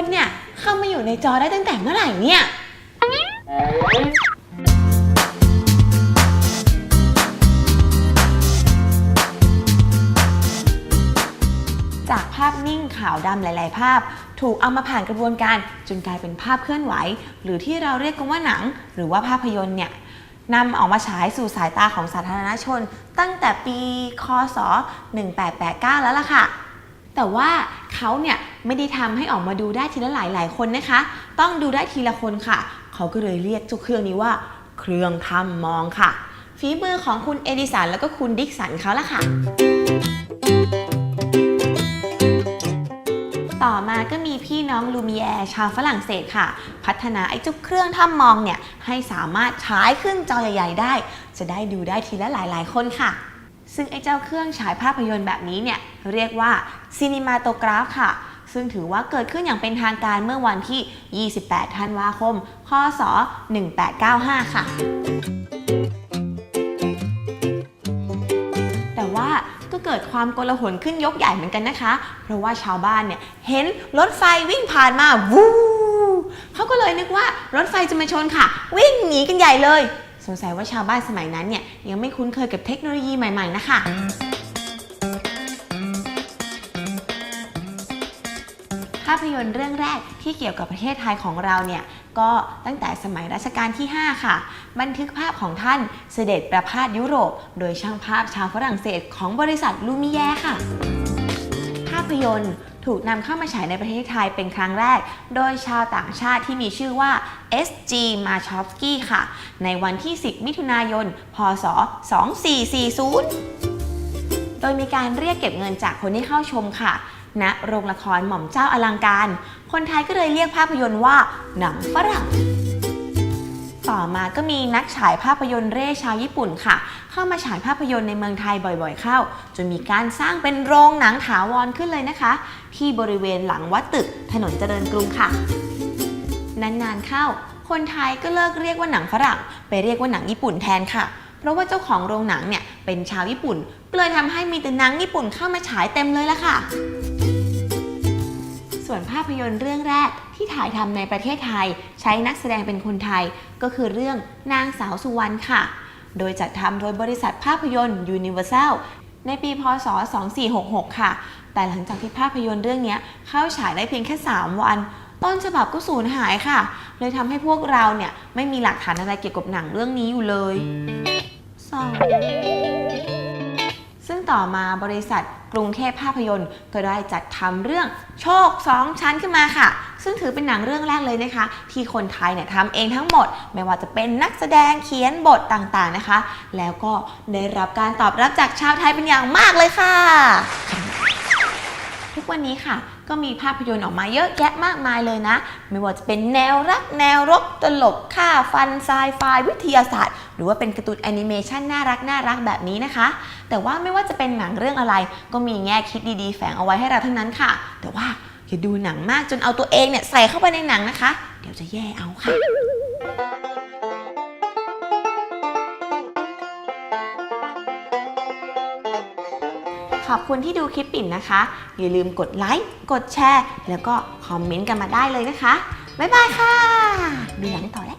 คนเนี่ย เข้ามาอยู่ในจอได้ตั้งแต่เมื่อไหร่เนี่ย จากภาพนิ่งขาวดำหลายๆ ภาพ ถูกเอามาผ่านกระบวนการจนกลายเป็นภาพเคลื่อนไหว หรือที่เราเรียกกันว่าหนัง หรือว่าภาพยนตร์เนี่ยนำออกมาฉายสู่สายตาของสาธารณชน ตั้งแต่ปี คศ 1889 แล้วล่ะค่ะ แต่ว่าเขาเนี่ยไม่ได้ทำให้ออกมาดูได้ทีละหลายหลายคนนะคะ ต้องดูได้ทีละคนค่ะ เขาก็เลยเรียกเจ้าเครื่องนี้ว่า เครื่องทำมองค่ะ ฝีมือของคุณเอดิสันแล้วก็คุณดิกสันเขาละค่ะ ต่อมาก็มีพี่น้องลูมิแอร์ชาวฝรั่งเศสค่ะ พัฒนาไอ้เจ้าเครื่องถ้ำมองเนี่ยให้สามารถฉายขึ้นจอใหญ่ ๆ ได้ จะได้ดูได้ทีละหลาย ๆ คนค่ะ ซึ่งไอ้เจ้าเครื่องฉายภาพยนตร์แบบนี้เนี่ยเรียกว่าซีนิมาโตกราฟค่ะ ซึ่งถือว่าเกิดขึ้นอย่างเป็นทางการเมื่อวันที่ 28 ธันวาคมคศ1895 ค่ะแต่ว่าก็เกิดความโกลาหลขึ้นยกใหญ่เหมือนกันนะคะ เพราะว่าชาวบ้านเนี่ยเห็นรถไฟวิ่งผ่านมาวูเขาก็เลยนึกว่ารถไฟจะมาชนค่ะ วิ่งหนีกันใหญ่เลย สงสัยว่าชาวบ้านสมัยนั้นเนี่ยยังไม่คุ้นเคยกับเทคโนโลยีใหม่ ๆ นะคะ ภาพยนตร์เรื่องแรกที่เกี่ยวกับประเทศไทยของเราเนี่ยก็ตั้งแต่สมัยรัชกาลที่ 5 ค่ะ บันทึกภาพของท่านเสด็จประพาสยุโรป โดยช่างภาพชาวฝรั่งเศสของบริษัทลูมิแยค่ะ ภาพยนตร์ ถูกนำเข้ามาฉายในประเทศไทยเป็นครั้งแรก โดยชาวต่างชาติที่มีชื่อว่า S.G. m a c h o v s k y ค่ะ ในวันที่ 10 มิถุนายน พศ 2440 โดยมีการเรียกเก็บเงินจากคนที่เข้าชมค่ะณโรงละครหม่อมเจ้าอลังการ คนไทยก็เลยเรียกภาพยนตร์ว่าหนังฝรั่ง ต่อมาก็มีนักฉายภาพยนตร์เร่ชาวญี่ปุ่นค่ะ เข้ามาฉายภาพยนตร์ในเมืองไทยบ่อยๆเข้า จนมีการสร้างเป็นโรงหนังถาวรขึ้นเลยนะคะ ที่บริเวณหลังวัดตึกถนนเจริญกรุงค่ะ นานๆเข้า คนไทยก็เลิกเรียกว่าหนังฝรั่งไปเรียกว่าหนังญี่ปุ่นแทนค่ะ เพราะว่าเจ้าของโรงหนังเนี่ยเป็นชาวญี่ปุ่นก็เลยทำให้มีแต่หนังญี่ปุ่นเข้ามาฉายเต็มเลยละค่ะ ส่วนภาพยนตร์เรื่องแรก ที่ถ่ายทำในประเทศไทย ใช้นักแสดงเป็นคนไทย ก็คือเรื่องนางสาวสุวรรณค่ะ โดยจัดทำโดยบริษัทภาพยนตร์ Universal ในปี พศ 2466 ค่ะ แต่หลังจากที่ภาพยนตร์เรื่องนี้เข้าฉายได้เพียงแค่ 3 วัน ต้นฉบับก็สูญหายค่ะ เลยทำให้พวกเราเนี่ยไม่มีหลักฐานอะไรเกี่ยวกับหนังเรื่องนี้อยู่เลยเศร้าซึ่ง ต่อมาบริษัทกรุงเทพภาพยนตร์ ก็ได้จัดทำเรื่องโชคสองชั้นขึ้นมาค่ะ ซึ่งถือเป็นหนังเรื่องแรกเลยนะคะ ที่คนไทยเนี่ยทำเองทั้งหมด ไม่ว่าจะเป็นนักแสดงเขียนบทต่างๆนะคะ แล้วก็ได้รับการตอบรับจากชาวไทยเป็นอย่างมากเลยค่ะ วันนี้ค่ะ ก็มีภาพยนตร์ออกมาเยอะแยะมากมายเลยนะ ไม่ว่าจะเป็นแนวรักแนวรบตลกฆ่าฟันไซไฟวิทยาศาสตร์ หรือว่าเป็นการ์ตูนแอนิเมชันน่ารักน่ารักแบบนี้นะคะ แต่ว่าไม่ว่าจะเป็นหนังเรื่องอะไร ก็มีแง่คิดดีๆ แฝงเอาไว้ให้เราทั้งนั้นค่ะ แต่ว่าอย่าดูหนังมากจนเอาตัวเองเนี่ยใส่เข้าไปในหนังนะคะ เดี๋ยวจะแย่เอาค่ะ ขอบคุณที่ดูคลิปปิ่นนะคะ อย่าลืมกดไลค์ กดแชร์ แล้วก็คอมเมนต์กันมาได้เลยนะคะ บ๊ายบายค่ะ ดูหลังต่อแล้ว